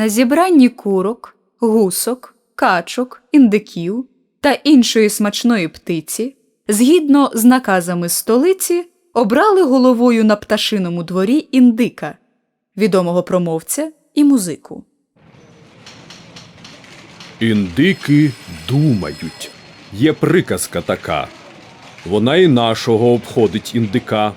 На зібранні курок, гусок, качок, індиків та іншої смачної птиці, згідно з наказами столиці, обрали головою на пташиному дворі індика, відомого промовця і музику. Індики думають. Є приказка така. Вона і нашого обходить індика.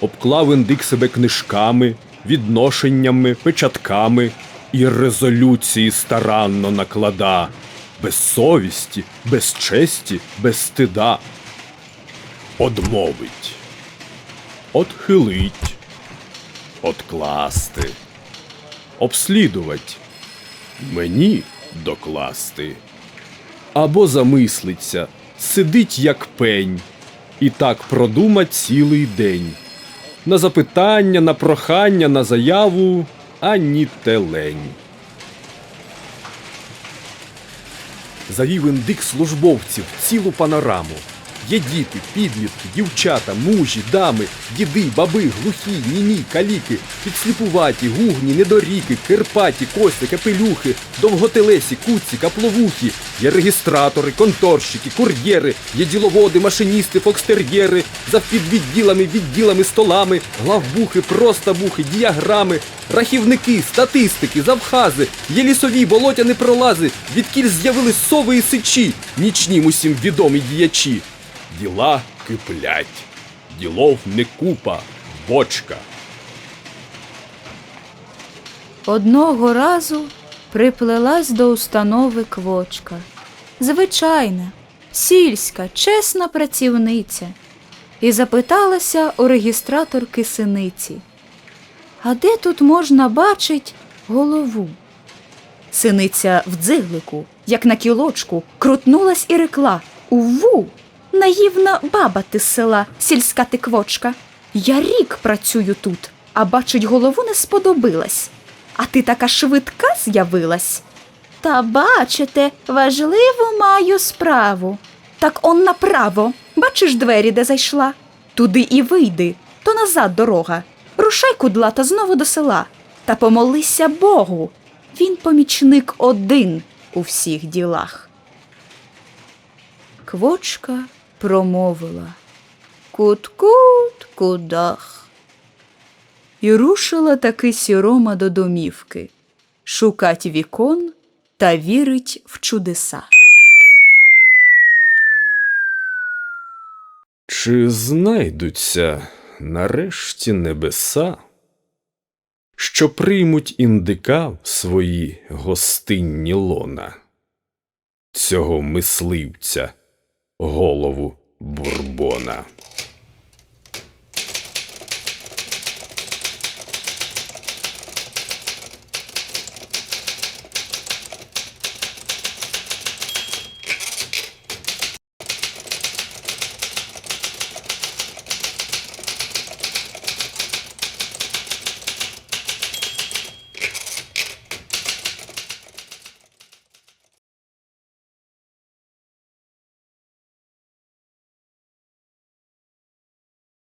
Обклав індик себе книжками, відношеннями, печатками і резолюції старанно наклада. Без совісті, без честі, без стида. Одмовить. Отхилить. Откласти. Обслідувать мені докласти. Або замислиться, сидить як пень, і так продумать цілий день. На запитання, на прохання, на заяву ані телень. Завів індик службовців цілу панораму. Є діти, підлітки, дівчата, мужі, дами, діди, баби, глухі, німі, каліки, підсліпуваті, гугні, недоріки, кирпаті, кості, капелюхи, довготелесі, куці, капловухи, є регістратори, конторщики, кур'єри, є діловоди, машиністи, фокстер'єри, завпідвідділами, відділами, столами, главбухи, простабухи, діаграми, рахівники, статистики, завхази, є лісові, болотяни пролази, відкіль з'явились сови і сичі, нічнім усім відомі діячі. Діла киплять, ділов не купа, бочка. Одного разу приплелась до установи квочка. Звичайна, сільська, чесна працівниця, і запиталася у регістраторки синиці. А де тут можна бачить голову? Синиця в дзиглику, як на кілочку, крутнулась і рекла Уву! Наївна баба ти з села, сільська ти квочка. Я рік працюю тут, а бачить, голову не сподобилась. А ти така швидка з'явилась. Та бачите, важливу маю справу. Так он направо, бачиш двері, де зайшла? Туди і вийди, то назад дорога. Рушай кудлата знову до села. Та помолися Богу. Він помічник один у всіх ділах. Квочка промовила Кут-кут, кудах. І рушила таки сірома до домівки, шукать вікон та вірить в чудеса. Чи знайдуться нарешті небеса, що приймуть індика в свої гостинні лона? Цього мисливця, голову бурбона.